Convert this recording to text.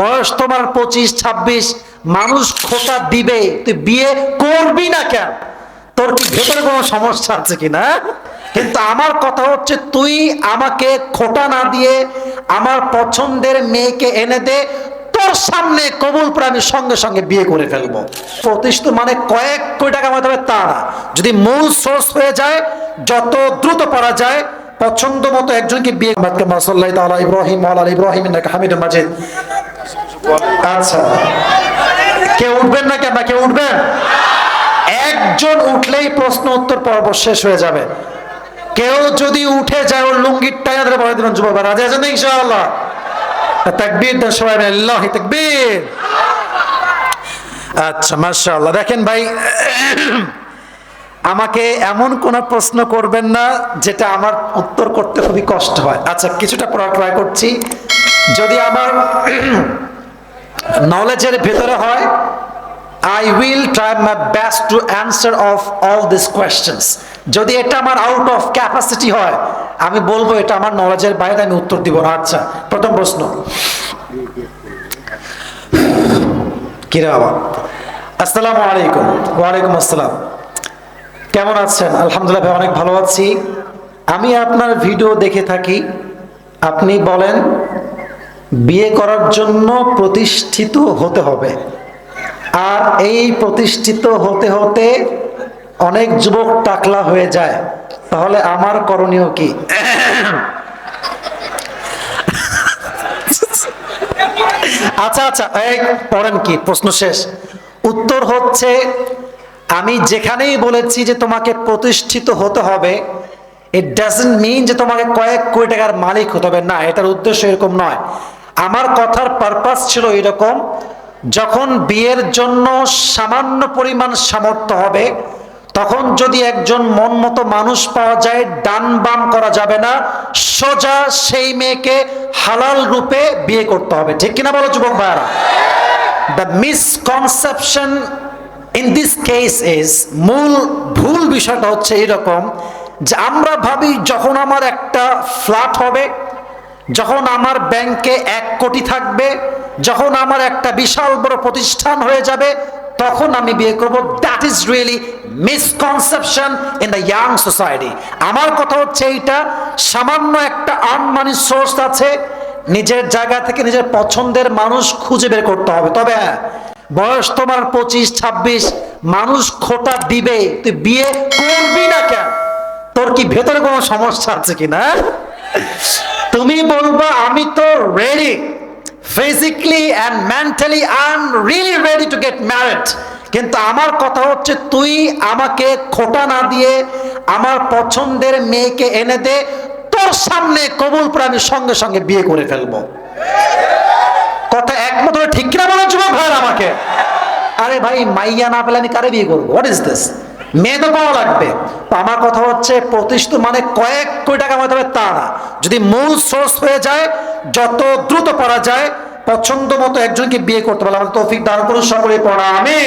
বয়স তোমার পঁচিশ, ছাব্বিশ, মানুষ খোটা দিবে, তুই বিয়ে করবি না কেন? তোর কি ভেতরে কোনো সমস্যা আছে কিনা? কিন্তু আমার কথা হচ্ছে, তুই আমাকে খোটা না দিয়ে আমার পছন্দের মেয়েকে এনে দে, তোর সামনে কবুল আমি সঙ্গে সঙ্গে বিয়ে করে ফেলব। প্রতিষ্ঠিত মানে কয়েক কোটি টাকা আমাদের হবে তা যদি মূল সোর্স হয়ে যায়, যত দ্রুত পারা যায় পছন্দ মতো একজনকে বিয়ে মাসাল্লাহ তাআলা ইব্রাহিম আলি ইব্রাহিম হামিদুম মাজিদ। আচ্ছা। কেউ উঠবেন না কেন? কেউ উঠবেন? একজন উঠলেই প্রশ্ন উত্তর পর্ব শেষ হয়ে যাবে। কেউ যদি উঠে যায়, ওর লুঙ্গির টাইয়া ধরে পড়ে দিবেন যুবক রাজি আছেন ইনশাআল্লাহ? তাকবীর দেন সবাই আল্লাহ তাকবীর। আচ্ছা মাশাআল্লাহ। দেখেন ভাই আমাকে এমন কোন প্রশ্ন করবেন না, যেটা আমার উত্তর করতে খুবই কষ্ট হয়। আচ্ছা কিছুটা পড়া ট্রাই করছি। যদি আমার নলেজের ভেতরে হয় I will try my best to answer of all this questions যদি এটা আমার আউট অফ ক্যাপাসিটি হয়, আমি বলব এটা আমার নলেজের বাইরে, আমি উত্তর দিব না। আচ্ছা প্রথম প্রশ্ন। কিরে বাবা? আসসালামু আলাইকুম। ওয়ালাইকুম আসসালাম। কেমন আছেন? আলহামদুলিল্লাহ ভাই, অনেক ভালো আছি। আমি আপনার ভিডিও দেখে থাকি। আপনি বলেন, বিয়ে করার জন্য প্রতিষ্ঠিত হতে হবে। আর এই প্রতিষ্ঠিত হতে হতে অনেক যুবক টাকলা হয়ে যায়। তাহলে আমার করণীয় কি? আচ্ছা আচ্ছা পড়েন কি? প্রশ্ন শেষ। উত্তর হচ্ছে আমি যেখানেই বলেছি যে তোমাকে প্রতিষ্ঠিত হতে হবে ইট ডাজেন্ট মিন যে তোমাকে কয়েক কোটি টাকার মালিক হতে হবে। না, এটার উদ্দেশ্য এরকম নয়। আমার কথার পারপাস ছিল এরকম, যখন বিয়ের জন্য সামান্য পরিমাণ সামর্থ্য হবে, তখন যদি একজন মন মতো মানুষ পাওয়া যায় ডান বাম করা যাবে না, সোজা সেই মেয়েকে হালাল রূপে বিয়ে করতে হবে। ঠিক কিনা বলো, যুবক ভাইয়ারা? The misconception in this case is মূল ভুল বিষয়টা হচ্ছে এরকম যে আমরা ভাবি যখন আমার একটা ফ্ল্যাট হবে, যখন আমার ব্যাংকে এক কোটি থাকবে, যখন আমার একটা বিশাল বড় প্রতিষ্ঠান হয়ে যাবে, তখন আমি বিয়ে করব। That is really misconception in the young society আমার কথা হচ্ছে এইটা, সামান্য একটা আনমানি সোর্স আছে, নিজের জায়গা থেকে নিজের পছন্দের মানুষ খুঁজে বের করতে হবে। তবে হ্যাঁ বয়স তোমার পঁচিশ, ছাব্বিশ, মানুষ খোটা দিবে, তুই বিয়ে করবি না কেন? তোর কি ভেতরে কোনো সমস্যা আছে কিনা? তুমি বলবা, আমি তো ready physically and mentally I am really ready to get married কিন্তু আমার কথা হচ্ছে, তুই আমাকে খোটা না দিয়ে আমার পছন্দের মেয়েকে এনে দে, তোর সামনে কবুল আমি সঙ্গে সঙ্গে বিয়ে করে ফেলব কথা একমত হলে ঠিক কিনা বলো যুবক ভাই আমাকে আরে ভাই, মাইয়া না পেলে আমি কারে বিয়ে করব? হোয়াট ইজ দিস মেয়ে তো পাওয়া লাগবে। তো আমার কথা হচ্ছে, প্রতিষ্ঠিত মানে কয়েক কোটি টাকা আমাদের হবে তা না যদি মূল সোর্স হয়ে যায়, যত দ্রুত পারা যায় পছন্দ মতো একজনকে বিয়ে করতে পারলে। আমাদের তৌফিক দান করুন সকলে পড়া আমি